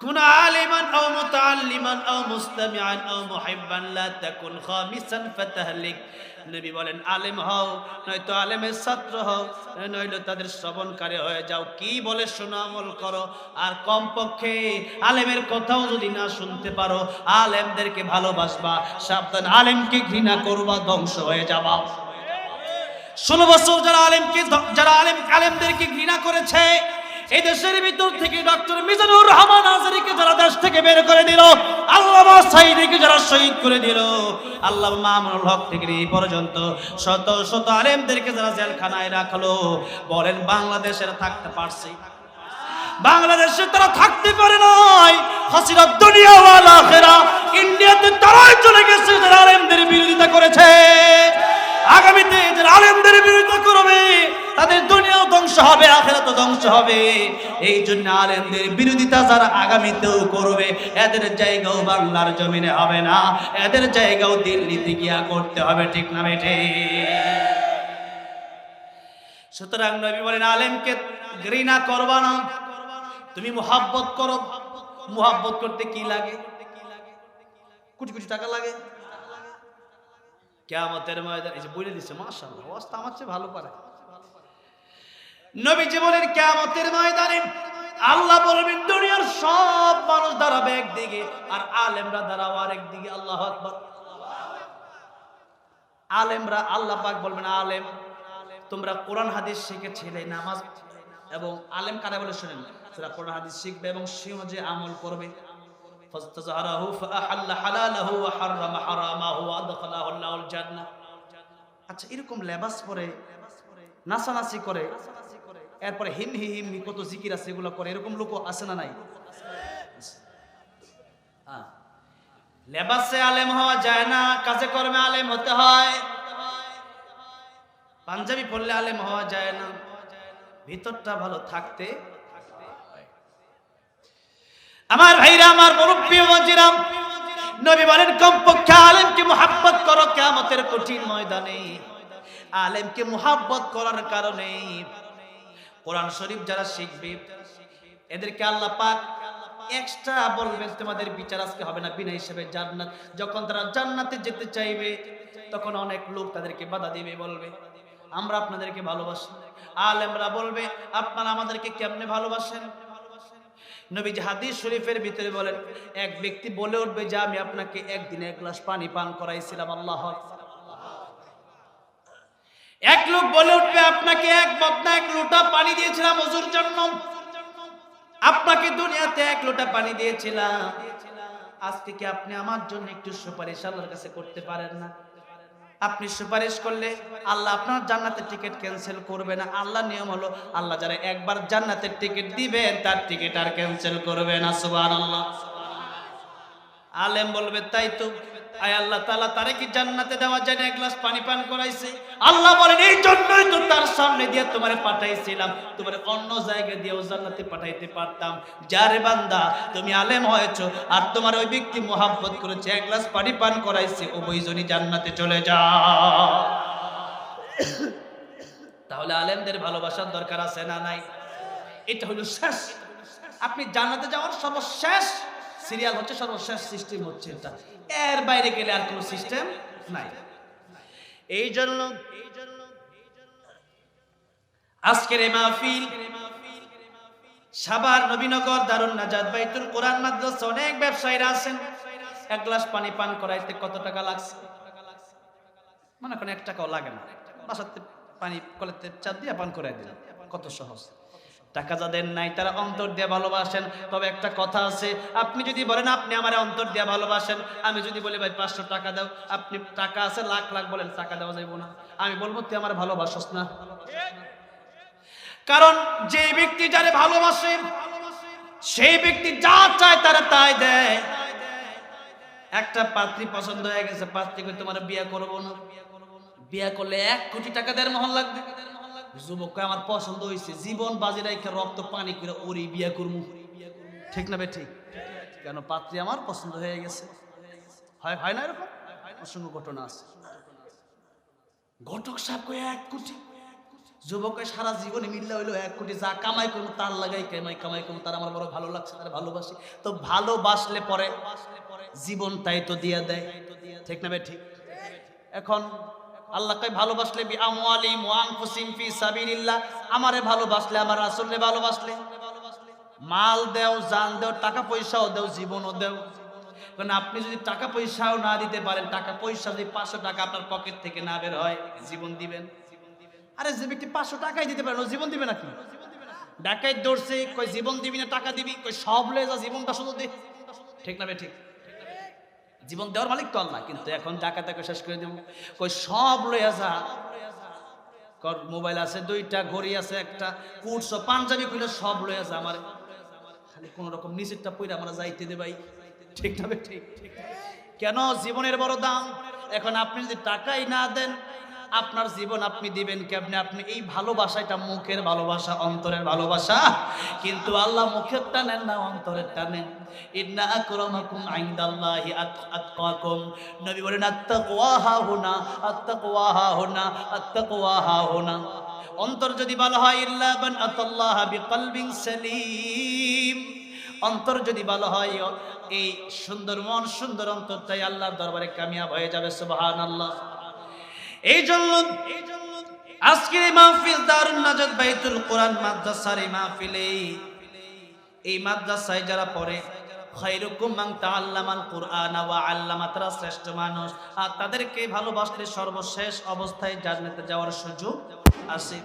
كن عالما أو متعلما أو مستمعا أو محبا لا تكن خامسا فتهلك নবী বলেন আলেম হও নয়তো আলেমের ছাত্র হও নইলে তাদের শ্রবণকারী হয়ে যাও কি বলে শোনো আমল করো আর কমপক্ষে আলেমের কথাও যদি না শুনতে পারো আলেমদেরকে ভালোবাসবা সাবধান আলেমকে ঘৃণা করবা ধ্বংস হয়ে যাবা ষোলো বছর যারা আলেমকে যারা আলেম আলেমদেরকে ঘৃণা করেছে এই দেশের ভিতর থেকে ডক্টর মিজানুর রহমান আজারিকে যারা দেশ থেকে বের করে দিল, আল্লামা সাইদিকে যারা শহীদ করে দিল, আল্লাহ মামুনুল হক থেকে এই পর্যন্ত শত শত আলেমদেরকে যারা জেলখানায় রাখল, বলেন বাংলাদেশের থাকতে পারছে। বাংলাদেশে তারা থাকতে পারে নাই হাসিনা দুনিয়া ওয়াল আখিরা, ইন্ডিয়াতে তারাই চলে গেছে যারা হবে, আখেরাতও ধ্বংস হবে। এই জন্য আলেমদের বিরোধিতা যারা আগামীতেও করবে, এদের জায়গাও বাংলার জমিনে হবে না। এদের জায়গাও দিল্লিতে গিয়া করতে হবে, ঠিক না বেঠে? সুতরাং নবী বলেন, আলেমকে ঘৃণা করবা না। তুমি মোহাব্বত করো। মুহাব্বত করতে কি লাগে? কোটি কোটি টাকা লাগে। কেয়ামতের ময়দান, এই যে বলে দিচ্ছে মাশাআল্লাহ, অবস্থা আমার চেয়ে ভালো পারে নবী জীবনের কেমতের ময়দানে আল্লাহ বলবেন, দুনিয়ার সব মানুষ দাঁড়াবে একদিকে আর আলেমরা দাঁড়াবো আর একদিকে আল্লাহ আলেমরা আল্লাহ পাক বলবেন, আলেম, তোমরা কোরআন, হাদিস শিখেছিলে, নামাজ এবং আলেম কারা বলে শুনেন? সেটা কোরআন, হাদিস শিখবে এবং সে যে আমল করবে। আচ্ছা এরকম লেবাস পরে, নাচানাচি করে এরপরে হিম হি হিম হি কত জিকির আছে, এগুলো করে। এরকম লোক আছে না নাই? হ্যাঁ। লেবাসে আলেম হওয়া যায় না, কাজে কর্মে আলেম হতে হয়। পাঞ্জাবি পরলে আলেম হওয়া যায় না। ভিতরটা ভালো থাকতে আমার ভাইরা, আমার মুরব্বী মজিরাম নবী বলেন, কমপক্ষে আলেমকে মোহাব্বত করো কেমতের কঠিন ময়দানে। আলেমকে মোহাব্বত করার কারণে কোরআন শরীফ যারা শিখবে, এদেরকে আল্লাহ পাক এক্সট্রা বলবেন তোমাদের বিচার আজকে হবে না, বিনা হিসেবে জান্নাত। যখন তারা জান্নাতে যেতে চাইবে, তখন অনেক লোক তাদেরকে বাধা দিবে, বলবে, আমরা আপনাদেরকে ভালোবাসি। আলেমরা বলবে, আপনারা আমাদেরকে কেমনে ভালোবাসেন? নবীজি হাদিস শরীফের ভিতরে বলেন, এক ব্যক্তি বলে উঠবে যে, আমি আপনাকে একদিনে এক গ্লাস পানি পান করাইছিলাম, আল্লাহ এক লোক বলে উঠবে, আপনাকে এক বদনা, এক লোটা পানি দিয়েছিলাম ওজুর জন্য। আপনাকে দুনিয়াতে এক লোটা পানি দিয়েছিলাম। আজকে কি আপনি আমার জন্য একটু সুপারিশ আল্লাহর কাছে করতে পারেন না। আপনি সুপারিশ করলে আল্লাহ আপনার জান্নাতের টিকিট ক্যান্সেল করবে না। আল্লাহ নিয়ম হলো, আল্লাহ যারা একবার জান্নাতের টিকিট দিবেন, তার টিকিট আর ক্যান্সেল করবে না। সুবহানাল্লাহ। আলেম বলবে, তাই তো আয় আল্লাহ তাআলা তারে কি জান্নাতে দেওয়া যায় না? এক গ্লাস পানি পান করাইছে। আল্লাহ বলেন, এই জন্যই তো তার সামনে দিয়ে তোমারে পাঠাইছিলাম। তোমার অন্য জায়গায় দিয়েও জান্নাতে পাঠাইতে পারতাম। যারে বান্দা, তুমি আলেম হয়েছো আর তোমার ওই ব্যক্তি মোহাব্বত করেছে, এক গ্লাস পানি পান করাইছে ও বইজনই জান্নাতে চলে যাও তাহলে আলেমদের ভালোবাসার দরকার আছে না নাই? এটা হলো শেষ। আপনি জান্নাতে যাওয়ার সর্বশেষ সিরিয়াল হচ্ছে সর্বশেষ সিস্টেম হচ্ছে এটা। এর বাইরে গেলে আর কোনো সিস্টেম নাই। এই জন্য আজকের এই মাহফিল সাবার নবীনগর দারুণ নাজাদ বাইতুল কোরআন মাদ্রাসা অনেক ব্যবসায়ীরা আছেন। এক গ্লাস পানি পান করাইতে কত টাকা লাগছে? মনে করেন এক টাকাও লাগে না। বাসাতে পানি কলেতে চার দিয়ে পান করাই দিলাম কত সহজ। টাকা যাদের নাই, তারা অন্তর দিয়ে ভালোবাসেন। তবে একটা কথা আছে, আপনি যদি বলেন, আপনি আমার অন্তর দিয়ে ভালোবাসেন আমি যদি বলি, ভাই, পাঁচশো টাকা দাও আপনি টাকা আছে, লাখ লাখ বলেন, টাকা দেওয়া যাইব না। আমি বলব, তুই আমার ভালোবাসস না। কারণ যে ব্যক্তি যারে ভালোবাসে, সেই ব্যক্তি যা চায় তারা তাই দেয়। একটা পাত্রী পছন্দ হয়ে গেছে, পাত্রীকে তোমার বিয়ে করব না। বিয়ে করলে এক কোটি টাকা দেড় মহল লাগবে। যুবক কয়, আমার পছন্দ হয়েছে জীবন বাজি রাখে রক্ত পানি করে ওরে বিয়ে করব ঠিক না বে ঠিক কেন পাত্রী আমার পছন্দ হয়ে গেছে। হয় হয় না এরকম? অসংখ্য ঘটনা আছে। ঘটক কয় এক কোটি। যুবকের সারা জীবনে মিললে হইল এক কোটি। যা কামাই করব তার লাগাই কামাই কামাই করব তার আমার বড় ভালো লাগছে তার ভালোবাসি। তো ভালোবাসলে পরে জীবন তাই তো দিয়ে দেয়। ঠিক না ঠিক এখন আল্লাহকে ভালোবাসলে বি আমারে ভালোবাসলে, আমার রাসূলকে ভালোবাসলে। মাল দেও, জান দেও, টাকা পয়সাও দেও, জীবনও দেও। কারণ আপনি যদি টাকা পয়সাও না দিতে পারেন, টাকা পয়সা যদি পাঁচশো টাকা আপনার পকেট থেকে না বের হয়, জীবন দিবেন। আরে, যে ব্যক্তি পাঁচশো টাকাই দিতে পারেন ও জীবন দিবে নাকি? ডাকাই দৌড়ছে কই জীবন দিবি না, টাকা দিবি। কই সব যা, জীবনটা শুধু দে। ঠিক না বে, ঠিক? জীবন দেওয়ার মালিক তো আল্লাহ, কিন্তু এখন টাকা তাকে শেষ করে দেব। কই, সব লইয়া যা। কর, মোবাইল আছে দুইটা, ঘড়ি আছে একটা কুর্স পাঞ্জাবি খুলে সব লইয়া যা আমার। খালি কোন রকম নিচেরটা পইরা আমরা যাইতে দে ভাই। ঠিক ঠিক কেন? জীবনের বড় দাম। এখন আপনি যদি টাকাই না দেন আপনার জীবন আপনি দিবেন কেমনে? আপনি এই ভালোবাসাটা মুখের ভালোবাসা, অন্তরের ভালোবাসা। কিন্তু আল্লাহ মুখেরটা নেন না অন্তরেরটা নেন ইন্না অন্তর যদি ভালো হয়, ইল্লা বান সালিম। অন্তর যদি ভালো হয়, এই সুন্দর মন, সুন্দর অন্তর তাই আল্লাহর দরবারে কামিয়াব হয়ে যাবে, সুবহানাল্লাহ। এই জন্য আজকের এই মাহফিল দারুণ নাজাত বাইতুল কোরআন মাদ্রাসার এই মাহফিলে, এই মাদ্রাসায় যারা পড়ে তাদেরকে ভালোবাসলে সর্বশেষ অবস্থায় জান্নাতে যাওয়ার সুযোগ আছে।